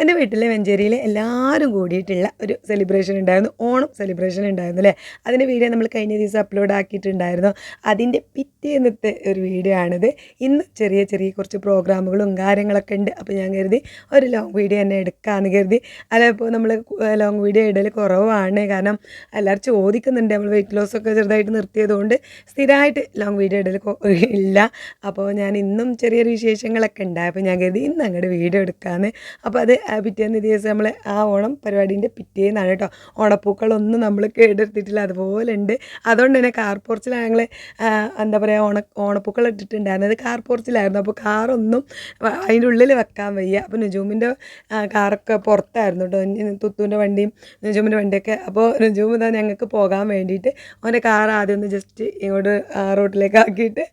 എന്റെ വീട്ടിലെ വെഞ്ചേരിയിൽ എല്ലാവരും കൂടിയിട്ടുള്ള ഒരു സെലിബ്രേഷൻ ഉണ്ടായിരുന്നു. ഓണം സെലിബ്രേഷൻ ഉണ്ടായിരുന്നു അല്ലേ? അതിന്റെ വീഡിയോ നമ്മൾ കഴിഞ്ഞ ദിവസം അപ്ലോഡ് ആക്കിയിട്ടുണ്ടായിരുന്നു. അതിന്റെ പിറ്റേന്നത്തെ ഒരു വീഡിയോ ആണിത്. ഇന്ന് ചെറിയ ചെറിയ കുറച്ച് പ്രോഗ്രാമുകളും കാര്യങ്ങളൊക്കെ ഉണ്ട്. അപ്പോൾ ഞാൻ കരുതി ഒരു ലോങ് വീഡിയോ തന്നെ എടുക്കാമെന്ന് കരുതി. അല്ല ഇപ്പോൾ നമ്മൾ ലോങ് വീഡിയോ ഇടൽ കുറവാണ്. കാരണം എല്ലാവരും ചോദിക്കുന്നുണ്ട്. നമ്മൾ വെയിറ്റ് ലോസ് ഒക്കെ ചെറുതായിട്ട് നിർത്തിയതുകൊണ്ട് സ്ഥിരമായിട്ട് ലോങ് വീഡിയോ ഇടൽ ഇല്ല. അപ്പോൾ ഞാൻ ഇന്നും ചെറിയൊരു വിശേഷങ്ങളൊക്കെ ഉണ്ടായപ്പോൾ ഞാൻ കരുതി ഇന്ന് അങ്ങോട്ട് വീഡിയോ എടുക്കാമെന്ന് അപ്പോൾ അത് പിറ്റേന്ന് ദിവസം നമ്മൾ ആ ഓണം പരിപാടീന്റെ പിറ്റേന്നാണ് കേട്ടോ. ഓണപ്പൂക്കളൊന്നും നമ്മൾ കേടെടുത്തിട്ടില്ല. അതുപോലെ ഉണ്ട് അതുകൊണ്ട് തന്നെ കാർ പോർച്ചിലാണ് ഞങ്ങൾ എന്താ പറയുക ഓണ ഓണപ്പൂക്കൾ ഇട്ടിട്ടുണ്ടായിരുന്നത്. കാർ പോർച്ചിലായിരുന്നു അപ്പോൾ കാറൊന്നും അതിന്റെ ഉള്ളിൽ വെക്കാൻ വയ്യ. അപ്പോൾ നുജൂമിന്റെ കാറൊക്കെ പുറത്തായിരുന്നു കേട്ടോ. തുത്തുവിന്റെ വണ്ടിയും നുജൂമിന്റെ വണ്ടിയൊക്കെ. അപ്പോൾ നുജൂം ഇതാ ഞങ്ങൾക്ക് പോകാൻ വേണ്ടിയിട്ട് അവന്റെ കാർ ആദ്യം ഒന്ന് ജസ്റ്റ് ഇങ്ങോട്ട് റോട്ടിലേക്ക് ആക്കിയിട്ട്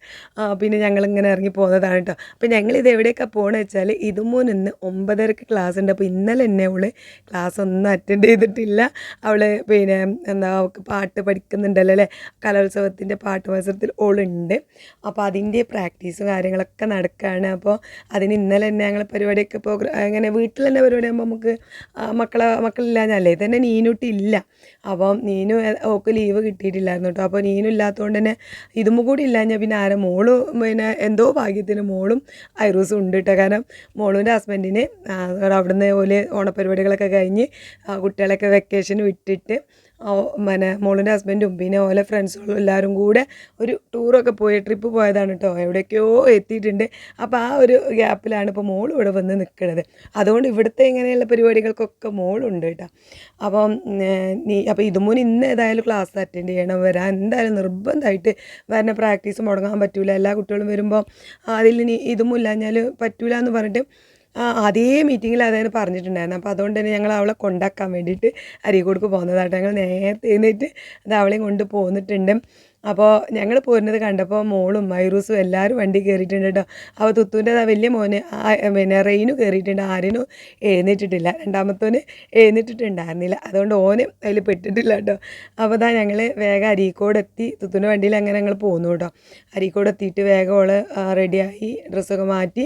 പിന്നെ ഞങ്ങളിങ്ങനെ ഇറങ്ങി പോകുന്നതാണ് കേട്ടോ. അപ്പോൾ ഞങ്ങളിത് എവിടെയൊക്കെ പോകണമെന്ന് വെച്ചാൽ ഇതുമൂന്ന് ഒമ്പതരക്ക് ക്ലാസ് ഉണ്ട്. അപ്പോൾ ഇന്നലെ എന്നെ അവൾ ക്ലാസ് ഒന്നും അറ്റൻഡ് ചെയ്തിട്ടില്ല. അവൾ പിന്നെ എന്താ അവൾക്ക് പാട്ട് പഠിക്കുന്നുണ്ടല്ലോ അല്ലേ? കലോത്സവത്തിന്റെ പാട്ട് മത്സരത്തിൽ ഓളുണ്ട് അപ്പോൾ അതിന്റെ പ്രാക്ടീസും കാര്യങ്ങളൊക്കെ നടക്കുകയാണ് അപ്പോൾ അതിന് ഇന്നലെ തന്നെ ഞങ്ങൾ പരിപാടിയൊക്കെ പ്രോഗ്രാം അങ്ങനെ വീട്ടിൽ തന്നെ പരിപാടി ആകുമ്പോൾ നമുക്ക് മക്കളെ മക്കളില്ലാഞ്ഞല്ലേ? തന്നെ നീനുട്ടി ഇല്ല. അപ്പം നീനു ഓക്ക് ലീവ് കിട്ടിയിട്ടില്ലായിരുന്നു കേട്ടോ. അപ്പോൾ നീനു ഇല്ലാത്തതുകൊണ്ട് തന്നെ ഇതും കൂടി ഇല്ലാഞ്ഞാൽ പിന്നെ ആരെ? മോൾ പിന്നെ എന്തോ ഭാഗ്യത്തിന് മോളും ഐറൂസും ഉണ്ട് കേട്ടോ. കാരണം മോളുന്റെ ഹസ്ബൻഡിന് അവിടുന്ന് പോലെ ഓണപ്പരിപാടികളൊക്കെ കഴിഞ്ഞ് കുട്ടികളൊക്കെ വെക്കേഷൻ വിട്ടിട്ട് പിന്നെ മോളിന്റെ ഹസ്ബൻഡും പിന്നെ ഓലെ ഫ്രണ്ട്സുകളും എല്ലാവരും കൂടെ ഒരു ടൂറൊക്കെ പോയി ട്രിപ്പ് പോയതാണ് കേട്ടോ എവിടേക്കോ എത്തിയിട്ടുണ്ട്. അപ്പോൾ ആ ഒരു ഗ്യാപ്പിലാണ് ഇപ്പോൾ മോൾ ഇവിടെ വന്ന് നിൽക്കുന്നത് അതുകൊണ്ട് ഇവിടുത്തെ ഇങ്ങനെയുള്ള പരിപാടികൾക്കൊക്കെ മോളുണ്ട് കേട്ടോ അപ്പം നീ അപ്പോൾ ഇതുമൂന്ന് ഇന്ന് ഏതായാലും ക്ലാസ് അറ്റൻഡ് ചെയ്യണം. വരാൻ എന്തായാലും നിർബന്ധമായിട്ട് വരണ പ്രാക്ടീസ് മുടങ്ങാൻ പറ്റില്ല എല്ലാ കുട്ടികളും വരുമ്പോൾ അതിൽ ഇനി ഇതുമില്ല ഇല്ലാഞ്ഞാൽ പറ്റൂല എന്ന് പറഞ്ഞിട്ട് അതേ മീറ്റിങ്ങിൽ അതായത് പറഞ്ഞിട്ടുണ്ടായിരുന്നു. അപ്പോൾ അതുകൊണ്ട് തന്നെ ഞങ്ങൾ അവളെ കൊണ്ടാക്കാൻ വേണ്ടിയിട്ട് അരീക്കോടുക്ക് പോകുന്നതായിട്ട് ഞങ്ങൾ നേരത്തെ എഴുന്നേറ്റ് അത് അവളെയും കൊണ്ട് പോന്നിട്ടുണ്ട്. അപ്പോൾ ഞങ്ങൾ പോരുന്നത് കണ്ടപ്പോൾ മോളും മൈറൂസും എല്ലാവരും വണ്ടി കയറിയിട്ടുണ്ട് കേട്ടോ. അപ്പോൾ തുത്തുവിന്റെ ആ വലിയ മോന് പിന്നെ റെയിനു കയറിയിട്ടുണ്ട് ആരിനും എഴുന്നേറ്റിട്ടില്ല. രണ്ടാമത്തോന് എഴുന്നേറ്റിട്ടുണ്ടായിരുന്നില്ല. അതുകൊണ്ട് ഓന് അതിൽ പെട്ടിട്ടില്ല കേട്ടോ. അപ്പോൾ ഇതാ ഞങ്ങൾ വേഗം അരീക്കോട് എത്തി വണ്ടിയിൽ അങ്ങനെ ഞങ്ങൾ പോന്നു കേട്ടോ. അരീക്കോട് എത്തിയിട്ട് വേഗം ഓൾ റെഡിയായി. ഡ്രസ്സൊക്കെ മാറ്റി.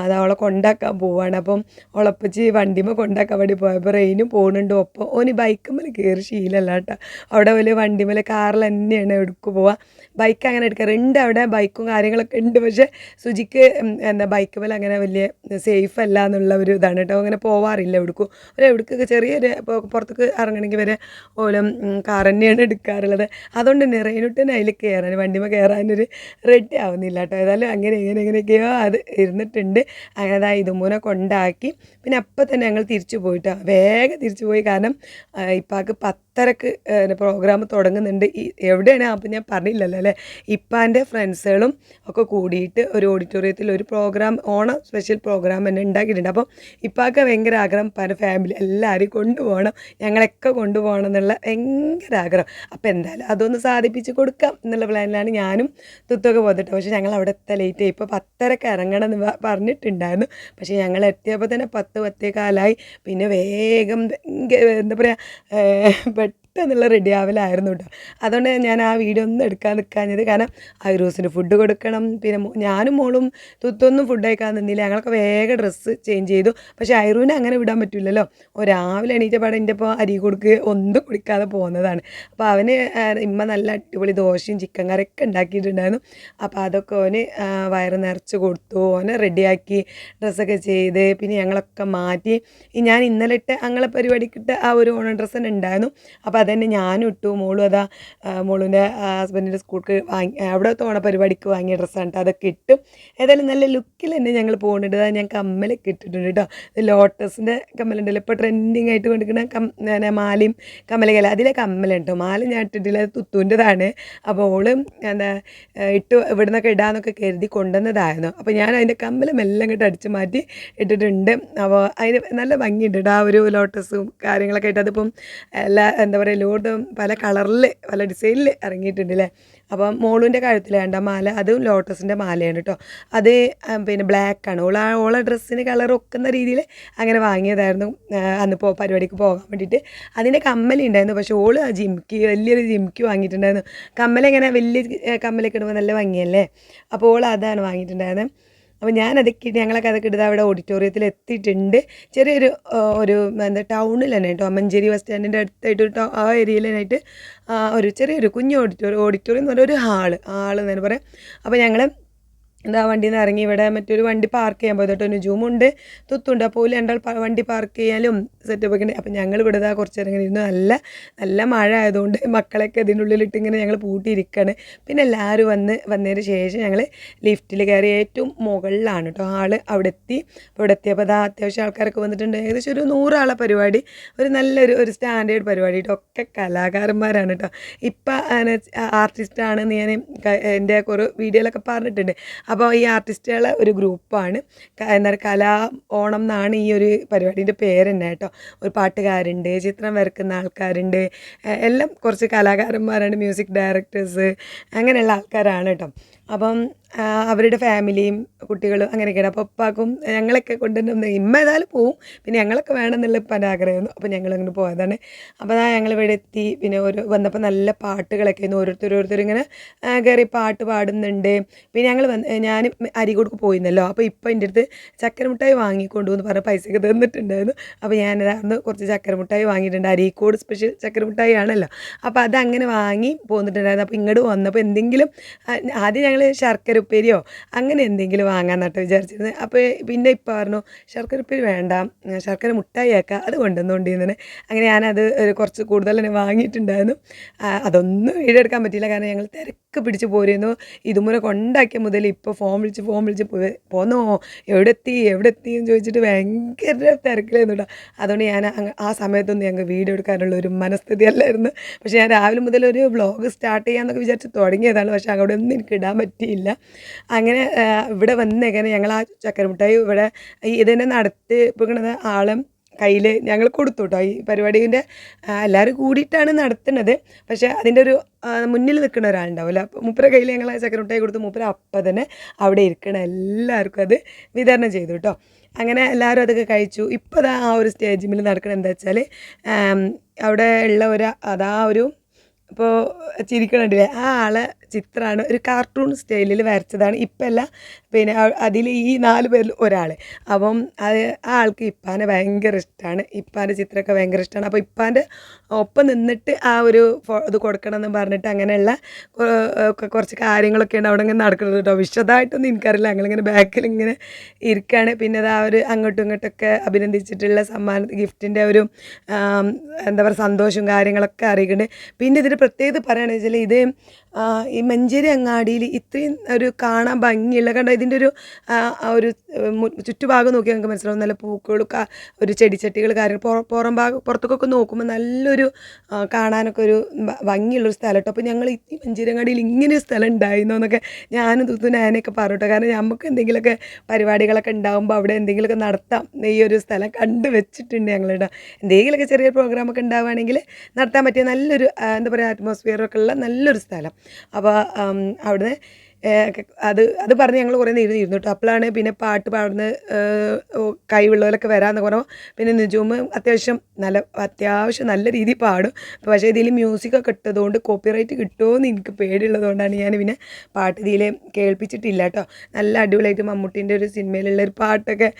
അത് അവളെ കൊണ്ടാക്കാൻ പോവാണ്. അപ്പം ഉളപ്പിച്ച് വണ്ടിമ കൊണ്ടാക്കാൻ വേണ്ടി പോയപ്പോൾ റെയിനും പോകുന്നുണ്ട് ഒപ്പം. ഓന് ബൈക്കുമ്മൽ കയറി ശീലമല്ല കേട്ടോ. അവിടെ വലിയ വണ്ടിമേൽ കാറിൽ തന്നെയാണ് എടുക്കുക പോവുക ബൈക്ക് അങ്ങനെ എടുക്കാറുണ്ട് അവിടെ ബൈക്കും കാര്യങ്ങളൊക്കെ ഉണ്ട്. പക്ഷേ സുജിക്ക് എന്താ ബൈക്ക് മേലെ അങ്ങനെ വലിയ സേഫ് അല്ല എന്നുള്ള ഒരു ഇതാണ് കേട്ടോ. അങ്ങനെ പോവാറില്ല എവിടേക്കും. ഒരു എവിടേക്കൊക്കെ ചെറിയൊരു പുറത്തേക്ക് ഇറങ്ങണമെങ്കിൽ വരെ ഓലം കാർ തന്നെയാണ് എടുക്കാറുള്ളത്. അതുകൊണ്ട് തന്നെ റെയിനുട്ടൻ അതിൽ കയറാൻ വണ്ടിമ കയറാനൊരു റെഡി ആവുന്നില്ല കേട്ടോ. ഏതായാലും അങ്ങനെ എങ്ങനെ എങ്ങനെയൊക്കെയോ അത് ഇരുന്നിട്ടുണ്ട്. അങ്ങനെ അതാ ഇതുമൂനെ കൊണ്ടാക്കി. പിന്നെ അപ്പം തന്നെ ഞങ്ങൾ തിരിച്ചു പോയിട്ടോ. വേഗം തിരിച്ചു പോയി. കാരണം ഇപ്പാക്ക് പത്തരക്ക് പ്രോഗ്രാം തുടങ്ങുന്നുണ്ട്. ഈ എവിടെയാണ് അപ്പം ഞാൻ പറഞ്ഞില്ലല്ലോ അല്ലേ? ഇപ്പം എന്റെ ഫ്രണ്ട്സുകളും ഒക്കെ കൂടിയിട്ട് ഒരു ഓഡിറ്റോറിയത്തിൽ ഒരു പ്രോഗ്രാം ഓണം സ്പെഷ്യൽ പ്രോഗ്രാം തന്നെ ഉണ്ടാക്കിയിട്ടുണ്ട്. അപ്പം ഇപ്പാക്ക് ഭയങ്കര ആഗ്രഹം പല ഫാമിലി എല്ലാവരെയും കൊണ്ടുപോകണം ഞങ്ങളൊക്കെ കൊണ്ടുപോകണം എന്നുള്ള ഭയങ്കര ആഗ്രഹം. അപ്പോൾ എന്തായാലും അതൊന്ന് സാധിപ്പിച്ച് കൊടുക്കാം എന്നുള്ള പ്ലാനിലാണ് ഞാനും തുത്തൊക്കെ പോന്നിട്ട് പക്ഷേ ഞങ്ങൾ അവിടെ എത്താൻ ലേറ്റ് ആയി. ഇപ്പോൾ പത്തരക്ക് ഇറങ്ങണം എന്ന് പറഞ്ഞിട്ടുണ്ടായിരുന്നു. പക്ഷേ ഞങ്ങൾ എത്തിയപ്പോൾ തന്നെ പത്ത് പത്തേ കാലായി. പിന്നെ വേഗം എന്താ പറയുക but പെട്ടെന്നുള്ള റെഡി ആവലായിരുന്നു കേട്ടോ അതുകൊണ്ട് ഞാൻ ആ വീഡിയോ ഒന്നും എടുക്കാൻ നിൽക്കാഞ്ഞത് കാരണം ഐറൂസിന് ഫുഡ് കൊടുക്കണം. പിന്നെ ഞാനും മോളും തുത്തൊന്നും ഫുഡ് കഴിക്കാൻ നിന്നില്ല. ഞങ്ങളൊക്കെ വേഗം ഡ്രസ്സ് ചേഞ്ച് ചെയ്തു. പക്ഷേ ഐറൂനെ അങ്ങനെ വിടാൻ പറ്റില്ലല്ലോ രാവിലെ എണീറ്റ പാടെ എന്റെ ഇപ്പോൾ അരി കൊടുക്കുക ഒന്നും കുടിക്കാതെ പോകുന്നതാണ്. അപ്പോൾ അവന് ഇമ്മ നല്ല അടിപൊളി ദോശയും ചിക്കൻ കറിയൊക്കെ ഉണ്ടാക്കിയിട്ടുണ്ടായിരുന്നു. അപ്പോൾ അതൊക്കെ ഓന് വയറ് നിറച്ച് കൊടുത്തു. ഓനെ റെഡിയാക്കി ഡ്രസ്സൊക്കെ ചെയ്ത്. പിന്നെ ഞങ്ങളൊക്കെ മാറ്റി. ഞാൻ ഇന്നലെ ഇട്ട് അങ്ങനെ പരിപാടിക്കിട്ട് ആ ഒരു ഓണം ഡ്രസ്സ് തന്നെ ഉണ്ടായിരുന്നു. അപ്പോൾ അതന്നെ ഞാനും ഇട്ടു. മോളും അതാ മോളിന്റെ ഹസ്ബൻഡിന്റെ സ്കൂൾക്ക് വാങ്ങി അവിടെ ഓണ പരിപാടിക്ക് വാങ്ങിയ ഡ്രസ്സാണ് കേട്ടോ അതൊക്കെ ഇട്ടു. ഏതായാലും നല്ല ലുക്കിൽ തന്നെ ഞങ്ങൾ പോകുന്നുണ്ട് അതാ ഞാൻ കമ്മലൊക്കെ ഇട്ടിട്ടുണ്ട് കേട്ടോ ലോട്ടസിന്റെ കമ്മലുണ്ടല്ലോ. ഇപ്പോൾ ട്രെൻഡിങ് ആയിട്ട് കൊണ്ടിരിക്കുന്ന മാലയും കമ്മലകല അതിലെ കമ്മലുണ്ടോ മാല ഞാൻ ഇട്ടിട്ടില്ല. അത് തുത്തുവിന്റെതാണ് അപ്പോൾ ഓൾ എന്താ ഇട്ട് ഇവിടുന്നൊക്കെ ഇടാന്നൊക്കെ കരുതി കൊണ്ടുവന്നതായിരുന്നു. അപ്പോൾ ഞാൻ അതിന്റെ കമ്മലും എല്ലാം ഇങ്ങോട്ട് അടിച്ച് മാറ്റി ഇട്ടിട്ടുണ്ട്. അപ്പോൾ അതിന് നല്ല ഭംഗിയുണ്ട് കേട്ടോ ആ ഒരു ലോട്ടസും കാര്യങ്ങളൊക്കെ ആയിട്ട്. അതിപ്പം എല്ലാ എന്താ പറയുക ലോട്ടും പല കളറിൽ പല ഡിസൈനിൽ ഇറങ്ങിയിട്ടുണ്ട് അല്ലേ അപ്പം മോളുവിന്റെ കഴുത്തിൽ വേണ്ട മാല അതും ലോട്ടസിന്റെ മാലയാണ് കേട്ടോ അത് പിന്നെ ബ്ലാക്ക് ആണ്. ഓള ഓളെ ഡ്രസ്സിന് കളർ ഒക്കുന്ന രീതിയിൽ അങ്ങനെ വാങ്ങിയതായിരുന്നു. അന്ന് പോ പരിപാടിക്ക് പോകാൻ വേണ്ടിയിട്ട്. അതിന്റെ കമ്മലി ഉണ്ടായിരുന്നു പക്ഷേ ഓൾ ആ ജിംക്കി വലിയൊരു ജിംക്കി വാങ്ങിയിട്ടുണ്ടായിരുന്നു. കമ്മലിങ്ങനെ വലിയ കമ്മലൊക്കെ ഇടുമ്പോൾ നല്ല ഭംഗിയല്ലേ? അപ്പോൾ ഓൾ അതാണ് വാങ്ങിയിട്ടുണ്ടായിരുന്നത് അപ്പോൾ ഞാൻ അതൊക്കെ ഞങ്ങളെ ഞങ്ങളൊക്കെ അതൊക്കെ ഇട്ട് അവിടെ ഓഡിറ്റോറിയത്തിൽ എത്തിയിട്ടുണ്ട് ചെറിയൊരു ഒരു എന്താ ടൗണിൽ തന്നെ കേട്ടോ മഞ്ചേരി ബസ് സ്റ്റാൻഡിന്റെ അടുത്തായിട്ട് ആ ഏരിയയിൽ തന്നെയായിട്ട് ഒരു ചെറിയൊരു കുഞ്ഞു ഓഡിറ്റോറിയം ഓഡിറ്റോറിയം എന്ന് പറഞ്ഞാൽ ഒരു ഹാൾ. ഹാൾ എന്ന് തന്നെ പറയാം. അപ്പോൾ ഞങ്ങൾ എന്താ വണ്ടിയിൽ നിന്ന് ഇറങ്ങി ഇവിടെ മറ്റൊരു വണ്ടി പാർക്ക് ചെയ്യാൻ പോയത് കേട്ടോ നുജൂമുണ്ട് തുത്തുണ്ട്. അപ്പോൾ രണ്ടാൾ വണ്ടി പാർക്ക് ചെയ്യാനും സെറ്റപ്പ് ഒക്കെ ഉണ്ട്. അപ്പോൾ ഞങ്ങൾ ഇവിടെ ഇതാ കുറച്ച് ഇറങ്ങി ഇരുന്നു. നല്ല നല്ല മഴ ആയതുകൊണ്ട് മക്കളൊക്കെ ഇതിന്റെ ഉള്ളിലിട്ട് ഇങ്ങനെ ഞങ്ങൾ പൂട്ടിയിരിക്കുകയാണ് പിന്നെ എല്ലാവരും വന്ന് വന്നതിന് ശേഷം ഞങ്ങൾ ലിഫ്റ്റിൽ കയറി ഏറ്റവും മുകളിലാണ് കേട്ടോ. ആൾ അവിടെ എത്തി. അപ്പോൾ ഇവിടെ എത്തിയപ്പോൾ അതാ അത്യാവശ്യം ആൾക്കാരൊക്കെ വന്നിട്ടുണ്ട്. ഏകദേശം ഒരു നൂറാളെ പരിപാടി. ഒരു നല്ലൊരു ഒരു സ്റ്റാൻഡേർഡ് പരിപാടി കേട്ടോ. ഒക്കെ കലാകാരന്മാരാണ് കേട്ടോ. ഇപ്പം ആർട്ടിസ്റ്റാണെന്ന് ഞാൻ എന്റെ കുറേ വീഡിയോയിലൊക്കെ പറഞ്ഞിട്ടുണ്ട്. അപ്പോൾ ഈ ആർട്ടിസ്റ്റുകളെ ഒരു ഗ്രൂപ്പാണ്. എന്താ പറയുക കലാ ഓണം എന്നാണ് ഈ ഒരു പരിപാടീന്റെ പേര് തന്നെ കേട്ടോ. ഒരു പാട്ടുകാരുണ്ട് ചിത്രം വരക്കുന്ന ആൾക്കാരുണ്ട്. എല്ലാം കുറച്ച് കലാകാരന്മാരാണ് മ്യൂസിക് ഡയറക്ടേഴ്സ് അങ്ങനെയുള്ള ആൾക്കാരാണ് കേട്ടോ. അപ്പം അവരുടെ ഫാമിലിയും കുട്ടികളും അങ്ങനെയൊക്കെയാണ്. അപ്പോൾ ഉപ്പാക്കും ഞങ്ങളൊക്കെ കൊണ്ടുവരുന്ന ഇമ്മ ഏതായാലും പോവും. പിന്നെ ഞങ്ങളൊക്കെ വേണമെന്നുള്ള ഇപ്പം ആഗ്രഹമായിരുന്നു. അപ്പോൾ ഞങ്ങൾ അങ്ങോട്ട് പോയതാണ്. അപ്പോൾ അതാ ഞങ്ങൾ ഇവിടെ എത്തി. പിന്നെ ഒരു വന്നപ്പോൾ നല്ല പാട്ടുകളൊക്കെ ആയിരുന്നു. ഓരോരുത്തർ ഓരോരുത്തർ ഇങ്ങനെ കയറി പാട്ട് പാടുന്നുണ്ട്. പിന്നെ ഞങ്ങൾ വന്ന് ഞാൻ അരികൊടുക്ക് പോയിരുന്നല്ലോ. അപ്പോൾ ഇപ്പം എന്റെ അടുത്ത് ചക്കര മിഠായി വാങ്ങിക്കൊണ്ടു എന്ന് പറഞ്ഞ പൈസയൊക്കെ തന്നിട്ടുണ്ടായിരുന്നു. അപ്പോൾ ഞാൻ ഞാനതായിരുന്നു കുറച്ച് ചക്കര മിഠായി വാങ്ങിയിട്ടുണ്ട്. അരീക്കോട് സ്പെഷ്യൽ ചക്കര മിഠായി ആണല്ലോ. അപ്പോൾ അതങ്ങനെ വാങ്ങി പോന്നിട്ടുണ്ടായിരുന്നു. അപ്പോൾ ഇങ്ങോട്ട് വന്നപ്പോൾ എന്തെങ്കിലും ആദ്യം ഞങ്ങൾ ശർക്കര ഉപ്പേരിയോ അങ്ങനെ എന്തെങ്കിലും വാങ്ങാൻ നട്ടോ വിചാരിച്ചിരുന്നത് അപ്പോൾ പിന്നെ ഇപ്പോൾ പറഞ്ഞു ശർക്കര ഉപ്പേരി വേണ്ട ശർക്കര മുട്ടായി ആക്കാം അത് കൊണ്ടുവന്നുകൊണ്ടിരുന്നത് അങ്ങനെ ഞാനത് കുറച്ച് കൂടുതൽ തന്നെ വാങ്ങിയിട്ടുണ്ടായിരുന്നു. അതൊന്നും വീടെടുക്കാൻ പറ്റിയില്ല. കാരണം ഞങ്ങൾ തിരക്ക് പിടിച്ച് പോരുന്നു. ഇതുമൂലം കൊണ്ടാക്കിയ മുതൽ ഇപ്പോൾ ഫോം വിളിച്ച് ഫോം വിളിച്ച് പോന്നോ? എവിടെ എത്തി എവിടെ എത്തി എന്ന് ചോദിച്ചിട്ട് ഭയങ്കര തിരക്കിലായിരുന്നു കേട്ടോ അതുകൊണ്ട് ഞാൻ ആ സമയത്തൊന്നും ഞങ്ങൾക്ക് വീഡിയോ എടുക്കാനുള്ള ഒരു മനസ്ഥിതി അല്ലായിരുന്നു. പക്ഷേ ഞാൻ രാവിലെ മുതൽ ഒരു വ്ളോഗ് സ്റ്റാർട്ട് ചെയ്യാമെന്നൊക്കെ വിചാരിച്ച് തുടങ്ങിയതാണ്. പക്ഷേ അങ്ങോട്ട് ഒന്നും എനിക്ക് ഇടാൻ പറ്റിയില്ല. അങ്ങനെ ഇവിടെ വന്നേക്കാനെ ഞങ്ങൾ ആ ചക്കരമുട്ടായി ഇവിടെ ഇതിനെ നടത്തി പോകണത് ആളും കയ്യിൽ ഞങ്ങൾ കൊടുത്തു കേട്ടോ ഈ പരിപാടീന്റെ എല്ലാവരും കൂടിയിട്ടാണ് നടത്തുന്നത്. പക്ഷേ അതിന്റെ ഒരു മുന്നിൽ നിൽക്കുന്ന ഒരാളുണ്ടാവില്ല അപ്പോൾ മൂപ്പര കയ്യിൽ ഞങ്ങൾ ചക്കരമുട്ടായി കൊടുത്ത് മൂപ്പര അപ്പം തന്നെ അവിടെ ഇരിക്കണ എല്ലാവർക്കും അത് വിതരണം ചെയ്തു കേട്ടോ അങ്ങനെ എല്ലാവരും അതൊക്കെ കഴിച്ചു. ഇപ്പോൾ ആ ഒരു സ്റ്റേജിൽ നടക്കണത് എന്താ വെച്ചാൽ അവിടെ ഉള്ള ഒരു അതാ ഒരു ഇപ്പോൾ ചിരിക്കണുണ്ടല്ലേ ആ ആളെ ചിത്രമാണ് ഒരു കാർട്ടൂൺ സ്റ്റൈലിൽ വരച്ചതാണ്. ഇപ്പം അല്ല പിന്നെ അതിൽ ഈ നാല് പേരിൽ ഒരാൾ അപ്പം അത് ആ ആൾക്ക് ഇപ്പാനെ ഭയങ്കര ഇഷ്ടമാണ് ഇപ്പാന്റെ ചിത്രമൊക്കെ ഭയങ്കര ഇഷ്ടമാണ് അപ്പോൾ ഇപ്പാന്റെ ഒപ്പം നിന്നിട്ട് ആ ഒരു ഇത് കൊടുക്കണം എന്ന് പറഞ്ഞിട്ട് അങ്ങനെയുള്ള കുറച്ച് കാര്യങ്ങളൊക്കെ ഉണ്ട് അവിടെ ഇങ്ങനെ നടക്കുന്നത് കേട്ടോ. വിശദമായിട്ടൊന്നും എനിക്കറിയില്ല. ഞങ്ങളിങ്ങനെ ബാക്കിൽ ഇങ്ങനെ ഇരിക്കുകയാണ് പിന്നെ അത് ആ ഒരു അങ്ങോട്ടും ഇങ്ങോട്ടൊക്കെ അഭിനന്ദിച്ചിട്ടുള്ള സമ്മാന ഗിഫ്റ്റിന്റെ ഒരു എന്താ പറയുക സന്തോഷവും കാര്യങ്ങളൊക്കെ അറിയിക്കുന്നുണ്ട്. പിന്നെ ഇതിന്റെ പ്രത്യേകത പറയുകയാണെന്ന് വെച്ചാൽ ഇത് ഈ മഞ്ചേരി അങ്ങാടിയിൽ ഇത്രയും ഒരു കാണാൻ ഭംഗിയുള്ള കണ്ട ഇതിന്റെ ഒരു ഒരു ചുറ്റുഭാഗം നോക്കി നമുക്ക് മനസ്സിലാവും. നല്ല പൂക്കളും ഒരു ചെടിച്ചട്ടികൾ കാര്യങ്ങൾ. പുറം പുറം ഭാഗം പുറത്തേക്കൊക്കെ നോക്കുമ്പോൾ നല്ലൊരു കാണാനൊക്കെ ഒരു ഭംഗിയുള്ളൊരു സ്ഥലം കേട്ടോ. അപ്പോൾ ഞങ്ങൾ ഈ മഞ്ചേരി അങ്ങാടിയിൽ ഇങ്ങനെ ഒരു സ്ഥലം ഉണ്ടായിരുന്നു എന്നൊക്കെ ഞാനും തുത്തു ഞാനൊക്കെ പറഞ്ഞു കേട്ടോ. കാരണം നമുക്ക് എന്തെങ്കിലുമൊക്കെ പരിപാടികളൊക്കെ ഉണ്ടാകുമ്പോൾ അവിടെ എന്തെങ്കിലുമൊക്കെ നടത്താം. ഈ ഒരു സ്ഥലം കണ്ടു വെച്ചിട്ടുണ്ട് ഞങ്ങളുടെ എന്തെങ്കിലുമൊക്കെ ചെറിയ പ്രോഗ്രാമൊക്കെ ഉണ്ടാവുകയാണെങ്കിൽ നടത്താൻ പറ്റിയ നല്ലൊരു എന്താ പറയുക അറ്റ്മോസ്ഫിയറൊക്കെ ഉള്ള നല്ലൊരു സ്ഥലം. അപ്പോൾ അവിടുന്ന് അത് അത് പറഞ്ഞ് ഞങ്ങൾ കുറേ നേരം ഇരുന്നു കേട്ടോ. അപ്പോഴാണ് പിന്നെ പാട്ട് പാടുന്ന കൈവിള്ളവരൊക്കെ വരാമെന്ന് പറഞ്ഞു പിന്നെ നിജൂമ് അത്യാവശ്യം നല്ല അത്യാവശ്യം നല്ല രീതിയിൽ പാടും. പക്ഷേ ഇതിൽ മ്യൂസിക്കൊക്കെ ഇട്ടതുകൊണ്ട് കോപ്പിറൈറ്റ് കിട്ടുമോയെന്ന് എനിക്ക് പേടിയുള്ളതുകൊണ്ടാണ് ഞാൻ പിന്നെ പാട്ട് ഇതിൽ കേൾപ്പിച്ചിട്ടില്ല കേട്ടോ. നല്ല അടിപൊളിയായിട്ട് മമ്മൂട്ടീന്റെ ഒരു സിനിമയിലുള്ള ഒരു പാട്ടൊക്കെ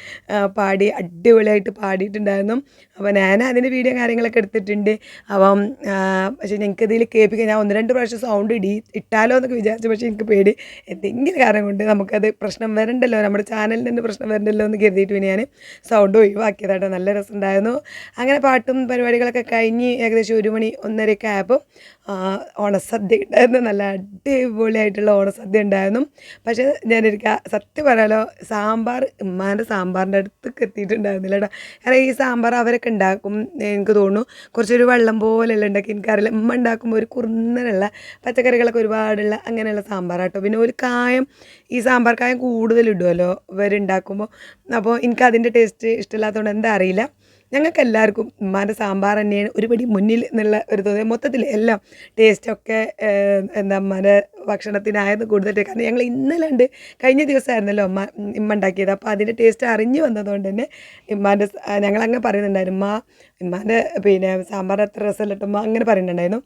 പാടി അടിപൊളിയായിട്ട് പാടിയിട്ടുണ്ടായിരുന്നു. അപ്പോൾ ഞാൻ അതിന്റെ വീഡിയോ കാര്യങ്ങളൊക്കെ എടുത്തിട്ടുണ്ട്. അപ്പം പക്ഷേ ഞങ്ങൾക്ക് ഇതിൽ കേൾപ്പിക്കാൻ ഞാൻ ഒന്ന് രണ്ട് പ്രാവശ്യം സൗണ്ട് ഇടി ഇട്ടാലോ എന്നൊക്കെ വിചാരിച്ചു പക്ഷേ എനിക്ക് പേടി. എന്തെങ്കിലും കാരണം കൊണ്ട് നമുക്കത് പ്രശ്നം വരണ്ടല്ലോ നമ്മുടെ ചാനലിൽ തന്നെ പ്രശ്നം വരണ്ടല്ലോ എന്ന് കരുതിയിട്ട് പിന്നെ ഞാൻ സൗണ്ട് ഒഴിവാക്കിയതാട്ടോ. നല്ല രസമുണ്ടായിരുന്നു. അങ്ങനെ പാട്ടും പരിപാടികളൊക്കെ കഴിഞ്ഞ് ഏകദേശം ഒരു മണി ഒന്നരയൊക്കെ ആയപ്പോൾ ഓണസദ്യ ഉണ്ടായിരുന്നു. നല്ല അടിപൊളിയായിട്ടുള്ള ഓണസദ്യ ഉണ്ടായിരുന്നു. പക്ഷേ ഞാനൊരിക്കൽ സത്യം പറയാലോ സാമ്പാർ ഉമ്മാന്റെ സാമ്പാറിന്റെ അടുത്തേക്ക് എത്തിയിട്ടുണ്ടായിരുന്നില്ല കേട്ടോ കാരണം ഈ സാമ്പാർ അവരൊക്കെ ഉണ്ടാക്കും എനിക്ക് തോന്നുന്നു. കുറച്ചൊരു വെള്ളം പോലെയല്ല ഉണ്ടാക്കി എനിക്കറിയില്ല. ഉമ്മ ഉണ്ടാക്കുമ്പോൾ ഒരു കുറുന്നനുള്ള പച്ചക്കറികളൊക്കെ ഒരുപാടുള്ള അങ്ങനെയുള്ള സാമ്പാറാട്ടോ. പിന്നെ ഒരു കായം ഈ സാമ്പാർ കായം കൂടുതലിടുമല്ലോ ഇവരുണ്ടാക്കുമ്പോൾ അപ്പോൾ എനിക്ക് അതിന്റെ ടേസ്റ്റ് ഇഷ്ടമില്ലാത്തതുകൊണ്ട് എന്താ അറിയില്ല. ഞങ്ങൾക്ക് എല്ലാവർക്കും ഉമ്മാന്റെ സാമ്പാർ തന്നെയാണ് ഒരുപടി മുന്നിൽ എന്നുള്ള ഒരു തോന്നിയ മൊത്തത്തിൽ എല്ലാം ടേസ്റ്റൊക്കെ എന്താ ഉമ്മാന്റെ ഭക്ഷണത്തിനായിരുന്നു കൂടുതൽ കാരണം ഞങ്ങൾ ഇന്നലെ ഉണ്ട് കഴിഞ്ഞ ദിവസമായിരുന്നല്ലോ ഉമ്മ ഉമ്മ ഉണ്ടാക്കിയത്. അപ്പോൾ അതിന്റെ ടേസ്റ്റ് അറിഞ്ഞു വന്നതുകൊണ്ട് തന്നെ ഉമ്മാന്റെ ഞങ്ങളങ്ങനെ പറയുന്നുണ്ടായിരുന്നു. ഉമ്മ ഉമ്മാന്റെ പിന്നെ സാമ്പാർ എത്ര രസമല്ല ഉമ്മ അങ്ങനെ പറയുന്നുണ്ടായിരുന്നു.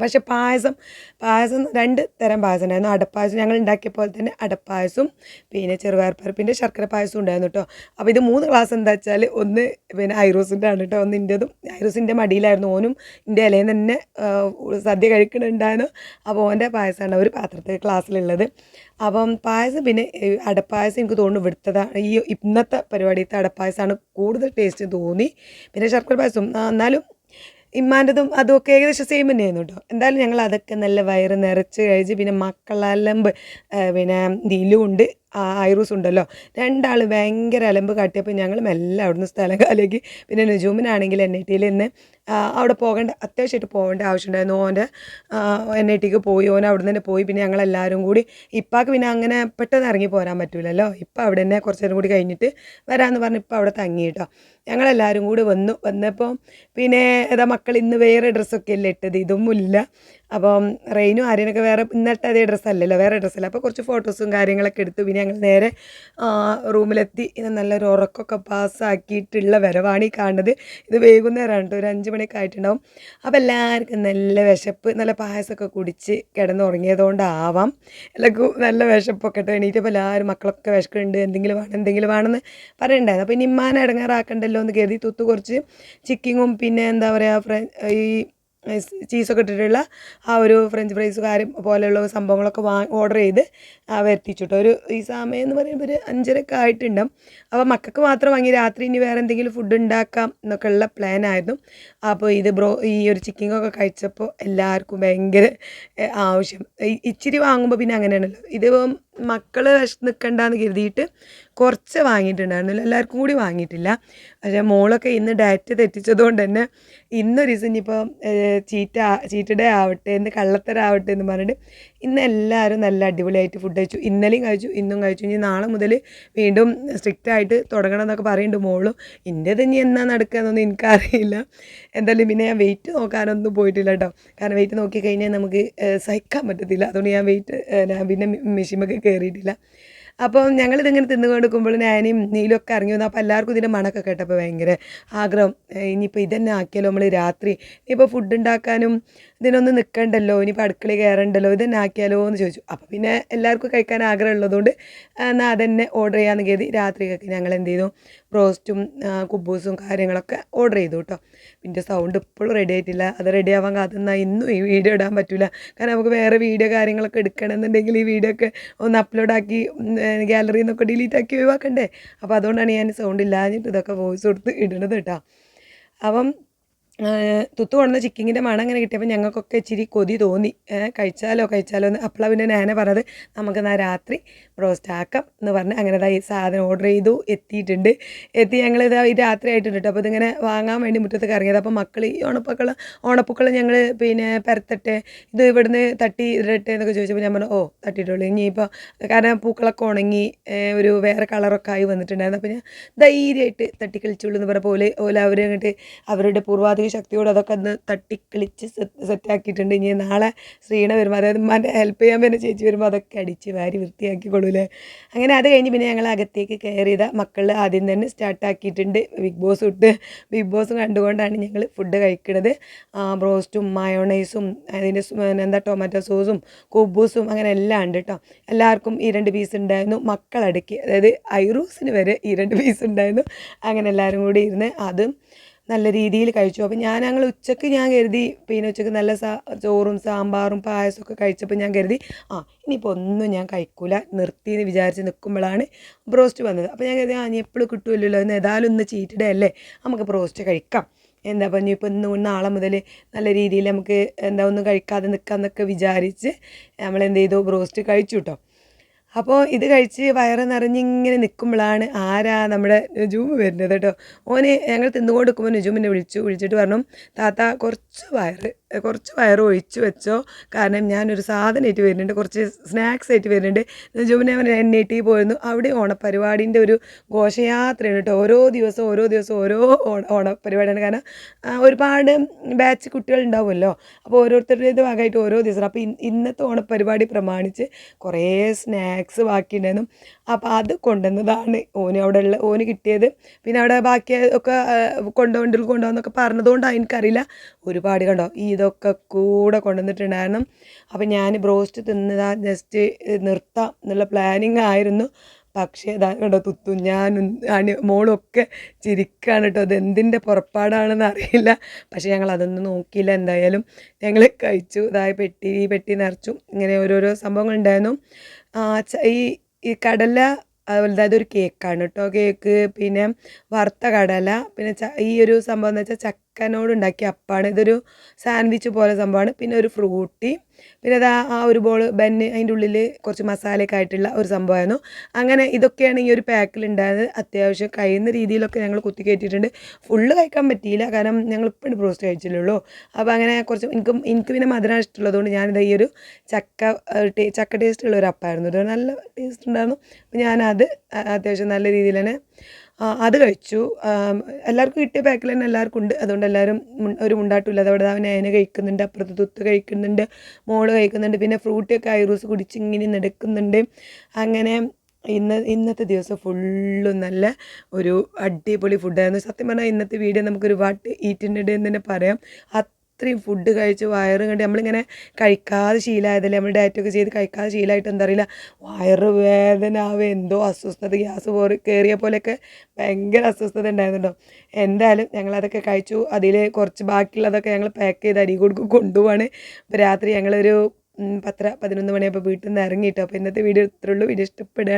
പക്ഷെ പായസം പായസം രണ്ട് തരം പായസം ഉണ്ടായിരുന്നു. അടപ്പായസം ഞങ്ങൾ ഉണ്ടാക്കിയ പോലെ തന്നെ അടപ്പായസും പിന്നെ ചെറുപയർ പരിപ്പിന്റെ ശർക്കര പായസം ഉണ്ടായിരുന്നു കേട്ടോ അപ്പോൾ ഇത് മൂന്ന് ക്ലാസ് എന്താ വെച്ചാൽ ഒന്ന് പിന്നെ ഐറോസിന്റെ ആണ് കേട്ടോ ഒന്ന് ഇന്റെതും ഐറോസിന്റെ മടിയിലായിരുന്നു ഓനും എന്റെ ഇലയിൽ തന്നെ സദ്യ കഴിക്കണുണ്ടായിരുന്നു അപ്പോൾ ഓന്റെ പായസമാണ് ഒരു പാത്രത്തിൽ ക്ലാസ്സിലുള്ളത് അപ്പം പായസം പിന്നെ അടപ്പായസം എനിക്ക് തോന്നുന്നു ഇവിടുത്തതാണ് ഈ ഇന്നത്തെ പരിപാടിയത്തെ അടപ്പായസമാണ് കൂടുതൽ ടേസ്റ്റ് തോന്നി. പിന്നെ ശർക്കര പായസം എന്നാലും ഇമ്മാന്റെതും അതുമൊക്കെ ഏകദേശം സെയിം തന്നെയായിരുന്നു കേട്ടോ. എന്തായാലും ഞങ്ങൾ അതൊക്കെ നല്ല വയറ് നിറച്ച് കഴിച്ച് പിന്നെ മക്കളലമ്പ് പിന്നെ ദിലുണ്ട് ഐറൂസ് ഉണ്ടല്ലോ. രണ്ടാൾ ഭയങ്കര അലമ്പ് കാട്ടിയപ്പോൾ ഞങ്ങൾ മെല്ലെ അവിടുന്ന് സ്ഥലം കാലേക്ക് പിന്നെ നുജൂമിനാണെങ്കിൽ എൻ ഐ ടിയിൽ നിന്ന് അവിടെ പോകേണ്ട അത്യാവശ്യമായിട്ട് പോകേണ്ട ആവശ്യമുണ്ടായിരുന്നു. ഓന്റെ എൻ ഐ ടിക്ക് പോയി ഓൻ അവിടെ തന്നെ പോയി. പിന്നെ ഞങ്ങളെല്ലാവരും കൂടി ഇപ്പാക്ക് പിന്നെ അങ്ങനെ പെട്ടെന്ന് ഇറങ്ങി പോരാൻ പറ്റൂലല്ലോ. ഇപ്പം അവിടെ തന്നെ കുറച്ച് നേരം കൂടി കഴിഞ്ഞിട്ട് വരാമെന്ന് പറഞ്ഞ് ഇപ്പം അവിടെ തങ്ങി കേട്ടോ ഞങ്ങളെല്ലാവരും കൂടി വന്നു. വന്നപ്പോൾ പിന്നെ ഏതാ മക്കൾ ഇന്ന് വേറെ ഡ്രസ്സൊക്കെ അല്ലേ ഇട്ടത്? ഇതൊന്നും ഇല്ല അപ്പം റെയിനും ആര്യനൊക്കെ വേറെ ഇന്നത്തെ അതേ ഡ്രസ്സല്ലല്ലോ വേറെ ഡ്രസ്സല്ല അപ്പോൾ കുറച്ച് ഫോട്ടോസും കാര്യങ്ങളൊക്കെ എടുത്തു. പിന്നെ ഞങ്ങൾ നേരെ റൂമിലെത്തി. ഇന്ന് നല്ലൊരു ഉറക്കമൊക്കെ പാസ്സാക്കിയിട്ടുള്ള വരവാണ് ഈ കാണുന്നത്. ഇത് വൈകുന്നേരമാണ് കേട്ടോ ഒരു അഞ്ച് മണിയൊക്കെ ആയിട്ടുണ്ടാവും. അപ്പോൾ എല്ലാവർക്കും നല്ല വിശപ്പ് നല്ല പായസമൊക്കെ കുടിച്ച് കിടന്നുറങ്ങിയതുകൊണ്ടാവാം. എല്ലാവർക്കും നല്ല വിശപ്പൊക്കെ കേട്ടോ. എണീറ്റപ്പോൾ എല്ലാവരും മക്കളൊക്കെ വിശക്കുന്നുണ്ട്. എന്തെങ്കിലും വേണം എന്തെങ്കിലും വേണമെന്ന് പറയണ്ടായിരുന്നു. അപ്പോൾ ഇനി ഇമ്മാനെ ഇടങ്ങാറാക്കണ്ടല്ലോ എന്ന് കരുതി. തുത്ത് കുറച്ച് ചിക്കിങ്ങും പിന്നെ എന്താ പറയുക ഈ ചീസൊക്കെ ഇട്ടിട്ടുള്ള ആ ഒരു ഫ്രഞ്ച് ഫ്രൈസ് കാര്യം പോലെയുള്ള സംഭവങ്ങളൊക്കെ വാ ഓർഡർ ചെയ്ത് ആ വരുത്തിച്ചു ഒരു ഈ സമയം എന്ന് പറയുമ്പോൾ ഒരു അഞ്ചരയൊക്കെ ആയിട്ടുണ്ടാവും. അപ്പോൾ മക്കൾക്ക് മാത്രം വാങ്ങി രാത്രി ഇനി വേറെ എന്തെങ്കിലും ഫുഡ് ഉണ്ടാക്കാം എന്നൊക്കെ ഉള്ള പ്ലാൻ ആയിരുന്നു. അപ്പോൾ ഇത് ബ്രോ ഈ ഒരു ചിക്കിങ്ങൊക്കെ കഴിച്ചപ്പോൾ എല്ലാവർക്കും ഭയങ്കര ആവശ്യം. ഇച്ചിരി വാങ്ങുമ്പോൾ പിന്നെ അങ്ങനെയാണല്ലോ. ഇത് മക്കൾ വിശ നിൽക്കണ്ടെന്ന് കരുതിയിട്ട് കുറച്ച് വാങ്ങിയിട്ടുണ്ടായിരുന്നില്ല. എല്ലാവർക്കും കൂടി വാങ്ങിയിട്ടില്ല. പക്ഷേ മോളൊക്കെ ഇന്ന് ഡയറ്റ് തെറ്റിച്ചതുകൊണ്ട് തന്നെ ഇന്നൊരു ദിവസം ഇനിയിപ്പോൾ ചീറ്റ ചീറ്റ ഡേ ആവട്ടെ എന്ന് കള്ളത്തരാവട്ടെ എന്ന് പറഞ്ഞിട്ട് ഇന്ന് എല്ലാവരും നല്ല അടിപൊളിയായിട്ട് ഫുഡ് കഴിച്ചു. ഇന്നലെയും കഴിച്ചു ഇന്നും കഴിച്ചു. ഇനി നാളെ മുതൽ വീണ്ടും സ്ട്രിക്റ്റ് ആയിട്ട് തുടങ്ങണം എന്നൊക്കെ പറയുന്നുണ്ട് മോളും. എന്റെ ഇനി എന്നാ നടക്കുക എന്നൊന്നും എനിക്കറിയില്ല. എന്തായാലും പിന്നെ ഞാൻ വെയിറ്റ് നോക്കാനൊന്നും പോയിട്ടില്ല കേട്ടോ. കാരണം വെയിറ്റ് നോക്കി കഴിഞ്ഞാൽ നമുക്ക് സഹിക്കാൻ പറ്റത്തില്ല. അതുകൊണ്ട് ഞാൻ വെയിറ്റ് ഞാൻ പിന്നെ മെഷീമൊക്കെ കയറിയിട്ടില്ല. അപ്പോൾ ഞങ്ങളിതിങ്ങനെ തിന്നുകൊണ്ടിരിക്കുമ്പോൾ ഞാനും നീലൊക്കെ ഇറങ്ങി വന്നു അപ്പോൾ എല്ലാവർക്കും ഇതിന്റെ മണമൊക്കെ കേട്ടപ്പോൾ ഭയങ്കര ആഗ്രഹം ഇനിയിപ്പോൾ ഇതന്നെ ആക്കിയല്ലോ നമ്മൾ രാത്രി? ഇനിയിപ്പോൾ ഫുഡ് ഉണ്ടാക്കാനും ഇതിനൊന്നും നിൽക്കണ്ടല്ലോ ഇനിയിപ്പോൾ അടുക്കളയിൽ കയറണ്ടല്ലോ ഇതന്നെ ആക്കിയാലോ? എന്ന് ചോദിച്ചു. അപ്പോൾ പിന്നെ എല്ലാവർക്കും കഴിക്കാൻ ആഗ്രഹം ഉള്ളതുകൊണ്ട് എന്നാൽ അതന്നെ ഓർഡർ ചെയ്യാമെന്ന് കരുതി രാത്രിയൊക്കെ ഞങ്ങൾ എന്ത് ചെയ്തു? ബ്രോസ്റ്റും കുബൂസും കാര്യങ്ങളൊക്കെ ഓർഡർ ചെയ്തു കേട്ടോ പിന്നെ സൗണ്ട് ഇപ്പോഴും റെഡി ആയിട്ടില്ല. അത് റെഡി ആവാൻ കാത്തുനിന്നാൽ ഇന്നും ഈ വീഡിയോ ഇടാൻ പറ്റില്ല കാരണം നമുക്ക് വേറെ വീഡിയോ കാര്യങ്ങളൊക്കെ എടുക്കണമെന്നുണ്ടെങ്കിൽ ഈ വീഡിയോ ഒക്കെ ഒന്ന് അപ്ലോഡ് ആക്കി ഗാലറിയിൽ നിന്നൊക്കെ ഡിലീറ്റ് ആക്കി ഒഴിവാക്കണ്ടേ? അപ്പോൾ അതുകൊണ്ടാണ് ഞാൻ സൗണ്ട് ഇല്ലാഞ്ഞിട്ട് ഇതൊക്കെ വോയിസ് കൊടുത്ത് ഇടണത് കേട്ടോ അപ്പം തുത്തു കൊണ്ടുവന്ന ചിക്കിങ്ങിന്റെ മണം അങ്ങനെ കിട്ടിയപ്പോൾ ഞങ്ങൾക്കൊക്കെ ഇച്ചിരി കൊതി തോന്നി. കഴിച്ചാലോ കഴിച്ചാലോ എന്ന്. അപ്പോൾ പിന്നെ ഞാനെ പറഞ്ഞത് നമുക്ക് എന്നാൽ രാത്രി ബ്രോസ്റ്റ് ആക്കാം എന്ന് പറഞ്ഞ് അങ്ങനെ ഈ സാധനം ഓർഡർ ചെയ്തു എത്തിയിട്ടുണ്ട്. എത്തി ഞങ്ങൾ ഇതാ ഈ രാത്രി ആയിട്ടുണ്ട് കേട്ടോ. അപ്പോൾ ഇതിങ്ങനെ വാങ്ങാൻ വേണ്ടി മുറ്റത്തേക്ക് ഇറങ്ങിയത്. അപ്പോൾ മക്കൾ ഈ ഓണപ്പക്കൾ ഓണപ്പൂക്കൾ ഞങ്ങൾ പിന്നെ പരത്തട്ടെ ഇത് ഇവിടുന്ന് തട്ടി ഇടട്ടെ എന്നൊക്കെ ചോദിച്ചപ്പോൾ ഞാൻ പറഞ്ഞു ഓ തട്ടിയിട്ടുള്ളൂ. ഇനിയിപ്പോൾ കാരണം പൂക്കളൊക്കെ ഉണങ്ങി ഒരു വേറെ കളറൊക്കെ ആയി വന്നിട്ടുണ്ടായിരുന്നു. അപ്പോൾ ഞാൻ ധൈര്യമായിട്ട് തട്ടിക്കളിച്ചുള്ളൂ എന്ന് പറഞ്ഞപ്പോൾ പോലെ ഓല അവർ അങ്ങോട്ട് അവരുടെ പൂർവാധിക ശക്തിയോട് അതൊക്കെ ഒന്ന് തട്ടിക്കളിച്ച് സെറ്റാക്കിയിട്ടുണ്ട്. ഇനി നാളെ ശ്രീണ വരുമ്പോൾ അതായത് ഉമ്മാന്റെ ഹെൽപ്പ് ചെയ്യാൻ പിന്നെ ചേച്ചി വരുമ്പോൾ അതൊക്കെ അടിച്ച് വാരി വൃത്തിയാക്കി വൃത്തിയാക്കിക്കൊള്ളൂലേ അങ്ങനെ അത് കഴിഞ്ഞ് പിന്നെ ഞങ്ങൾ അകത്തേക്ക് കയറിയത്. മക്കൾ ആദ്യം തന്നെ സ്റ്റാർട്ടാക്കിയിട്ടുണ്ട് ബിഗ് ബോസ് ഇട്ട് ബിഗ് ബോസ് കണ്ടുകൊണ്ടാണ് ഞങ്ങൾ ഫുഡ് കഴിക്കുന്നത് ബ്രോസ്റ്റും മയോണൈസും അതിന്റെ എന്താ ടൊമാറ്റോ സോസും കുബൂസും അങ്ങനെ എല്ലാം ഉണ്ട് കേട്ടോ എല്ലാവർക്കും ഈ രണ്ട് പീസ് ഉണ്ടായിരുന്നു. മക്കളടക്കി അതായത് ഐറൂസിന് വരെ ഈ രണ്ട് പീസ് ഉണ്ടായിരുന്നു. അങ്ങനെ എല്ലാവരും കൂടി ഇരുന്ന് അതും നല്ല രീതിയിൽ കഴിച്ചു. അപ്പോൾ ഞാൻ ഞങ്ങൾ ഉച്ചയ്ക്ക് ഞാൻ കരുതി പിന്നെ ഉച്ചയ്ക്ക് നല്ല ചോറും സാമ്പാറും പായസമൊക്കെ കഴിച്ചപ്പോൾ ഞാൻ കരുതി ആ ഇനിയിപ്പോൾ ഒന്നും ഞാൻ കഴിക്കൂല നിർത്തി എന്ന് വിചാരിച്ച് നിൽക്കുമ്പോഴാണ് ബ്രോസ്റ്റ് വന്നത്. അപ്പോൾ ഞാൻ കരുതി ആ ഇനി എപ്പോഴും കിട്ടുമല്ലോ ഇന്ന് ഏതായാലും ഒന്ന് ചീറ്റ് അല്ലേ നമുക്ക് ബ്രോസ്റ്റ് കഴിക്കാം. എന്താ പറഞ്ഞു ഇപ്പോൾ ഇന്ന് നാളെ മുതൽ നല്ല രീതിയിൽ നമുക്ക് എന്താ ഒന്നും കഴിക്കാതെ നിൽക്കാമെന്നൊക്കെ വിചാരിച്ച് നമ്മൾ എന്ത് ചെയ്തു ബ്രോസ്റ്റ് കഴിച്ചു കേട്ടോ അപ്പോൾ ഇത് കഴിച്ച് വയറ് നിറഞ്ഞിങ്ങനെ നിൽക്കുമ്പോഴാണ് ആരാ നമ്മുടെ നുജൂമ് വരുന്നത് കേട്ടോ. ഓനെ ഞങ്ങൾ തിന്നുകൊണ്ട് നിൽക്കുമ്പോൾ നുജൂമിനെ വിളിച്ചു വിളിച്ചിട്ട് പറഞ്ഞു താത്ത കുറച്ച് വയറ് കുറച്ച് വയറ് ഒഴിച്ചു വെച്ചോ. കാരണം ഞാനൊരു സാധനമായിട്ട് വരുന്നുണ്ട്. കുറച്ച് സ്നാക്സ് ആയിട്ട് വരുന്നുണ്ട്. അവൻ എൻ ഐ ടി പോയിരുന്നു. അവിടെ ഓണപ്പരിപാടിന്റെ ഒരു ഘോഷയാത്രയാണ് കേട്ടോ. ഓരോ ദിവസവും ഓരോ ദിവസവും ഓരോ ഓണ ഓണപ്പരിപാടിയാണ് കാരണം ഒരുപാട് ബാച്ച് കുട്ടികൾ ഉണ്ടാവുമല്ലോ അപ്പോൾ ഓരോരുത്തരുടേത് ഭാഗമായിട്ട് ഓരോ ദിവസം. അപ്പോൾ ഇന്നത്തെ ഓണപ്പരിപാടി പ്രമാണിച്ച് കുറേ സ്നാക്സ് ബാക്കിയുണ്ടായിരുന്നു. അപ്പോൾ അത് കൊണ്ടുവന്നതാണ് ഓന് അവിടെ ഉള്ള ഓന് കിട്ടിയത്. പിന്നെ അവിടെ ബാക്കി ഒക്കെ കൊണ്ടുപോകണ്ടിൽ കൊണ്ടുപോകുന്നൊക്കെ പറഞ്ഞതുകൊണ്ടാണ് എനിക്കറിയില്ല. ഒരുപാട് കണ്ടോ? ഈ ഇതൊക്കെ കൂടെ കൊണ്ടുവന്നിട്ടുണ്ടായിരുന്നു. അപ്പോൾ ഞാൻ ബ്രോസ്റ്റ് തിന്നതാ ജസ്റ്റ് നിർത്താം എന്നുള്ള പ്ലാനിങ് ആയിരുന്നു. പക്ഷേ ഇതാ കേട്ടോ തുത്തു ഞാൻ അണി മോളൊക്കെ ചിരിക്കാണ് കേട്ടോ. അത് എന്തിന്റെ പുറപ്പാടാണെന്ന് അറിയില്ല. പക്ഷേ ഞങ്ങൾ അതൊന്നും നോക്കിയില്ല എന്തായാലും. ഞങ്ങൾ കഴിച്ചു ഇതായി പെട്ടി പെട്ടി നിറച്ചു ഇങ്ങനെ ഓരോരോ സംഭവങ്ങൾ ഉണ്ടായിരുന്നു ഈ ഈ കടല അതായത് ഒരു കേക്കാണ് കേട്ടോ. കേക്ക് പിന്നെ വറുത്ത കടല പിന്നെ ഈ ഒരു സംഭവം എന്ന് വെച്ചാൽ ചക്കനോട് ഉണ്ടാക്കിയ അപ്പാണ്. ഇതൊരു സാൻഡ്വിച്ച് പോലെ സംഭവമാണ്. പിന്നെ ഒരു ഫ്രൂട്ടി പിന്നെ അത് ആ ഒരു ബോൾ ബന്ന് അതിന്റെ ഉള്ളിൽ കുറച്ച് മസാലയൊക്കെ ആയിട്ടുള്ള ഒരു സംഭവമായിരുന്നു. അങ്ങനെ ഇതൊക്കെയാണ് ഈ ഒരു പാക്കിൽ ഉണ്ടായത് അത്യാവശ്യം കഴിയുന്ന രീതിയിലൊക്കെ ഞങ്ങൾ കുത്തി കയറ്റിയിട്ടുണ്ട്. ഫുള്ള് കഴിക്കാൻ പറ്റിയില്ല. കാരണം ഞങ്ങൾ ഇപ്പോഴും ബ്രോസ്റ്റ് കഴിച്ചില്ലുള്ളൂ അപ്പോൾ അങ്ങനെ കുറച്ച് എനിക്ക് എനിക്ക് പിന്നെ മധുരം ഇഷ്ടമുള്ളതുകൊണ്ട് ഞാനിത് ഈ ഒരു ചക്ക ചക്ക ടേസ്റ്റ് ഉള്ള ഒരു അപ്പായിരുന്നു. ഇത് നല്ല ടേസ്റ്റ് ഉണ്ടായിരുന്നു. അപ്പോൾ ഞാനത് അത്യാവശ്യം നല്ല രീതിയിൽ തന്നെ അത് കഴിച്ചു. എല്ലാവർക്കും കിട്ടിയ പാക്കിൽ തന്നെ എല്ലാവർക്കും ഉണ്ട്. അതുകൊണ്ട് എല്ലാവരും ഒരു മുണ്ടാട്ടില്ല. അതവിടെ അവൻ അതിനെ കഴിക്കുന്നുണ്ട് അപ്പുറത്ത് തുത്ത് കഴിക്കുന്നുണ്ട് മോൾ കഴിക്കുന്നുണ്ട് പിന്നെ ഫ്രൂട്ടിയൊക്കെ ഐറൂസ് കുടിച്ച് ഇങ്ങനെ നടക്കുന്നുണ്ട്. അങ്ങനെ ഇന്ന് ഇന്നത്തെ ദിവസം ഫുള്ളും നല്ല ഒരു അടിപൊളി ഫുഡായിരുന്നു സത്യം പറഞ്ഞാൽ ഇന്നത്തെ വീഡിയോ നമുക്ക് വാട്ട് ഈറ്റിന്റെ ഡേ എന്ന് തന്നെ പറയാം. അത്രയും ഫുഡ് കഴിച്ച് വയറ് കണ്ട് നമ്മളിങ്ങനെ കഴിക്കാതെ ശീലമായതല്ലേ നമ്മൾ ഡയറ്റൊക്കെ ചെയ്ത് കഴിക്കാതെ ശീലമായിട്ട് എന്താ അറിയില്ല? വയറ് വേദന ആവുക എന്തോ അസ്വസ്ഥത ഗ്യാസ് പോറി കയറിയ പോലെയൊക്കെ ഭയങ്കര അസ്വസ്ഥത ഉണ്ടായിരുന്നുണ്ടോ എന്തായാലും ഞങ്ങളതൊക്കെ കഴിച്ചു. അതിൽ കുറച്ച് ബാക്കിയുള്ളതൊക്കെ ഞങ്ങൾ പാക്ക് ചെയ്ത് അരി കൊടുക്കും കൊണ്ടുപോവാണ്. അപ്പോൾ രാത്രി ഞങ്ങളൊരു പത്ര പതിനൊന്ന് മണിയപ്പോൾ വീട്ടിൽ നിന്ന് ഇറങ്ങിയിട്ടോ അപ്പോൾ ഇന്നത്തെ വീഡിയോ ഇത്രയുള്ളൂ വീഡിയോ ഇഷ്ടപ്പെടുക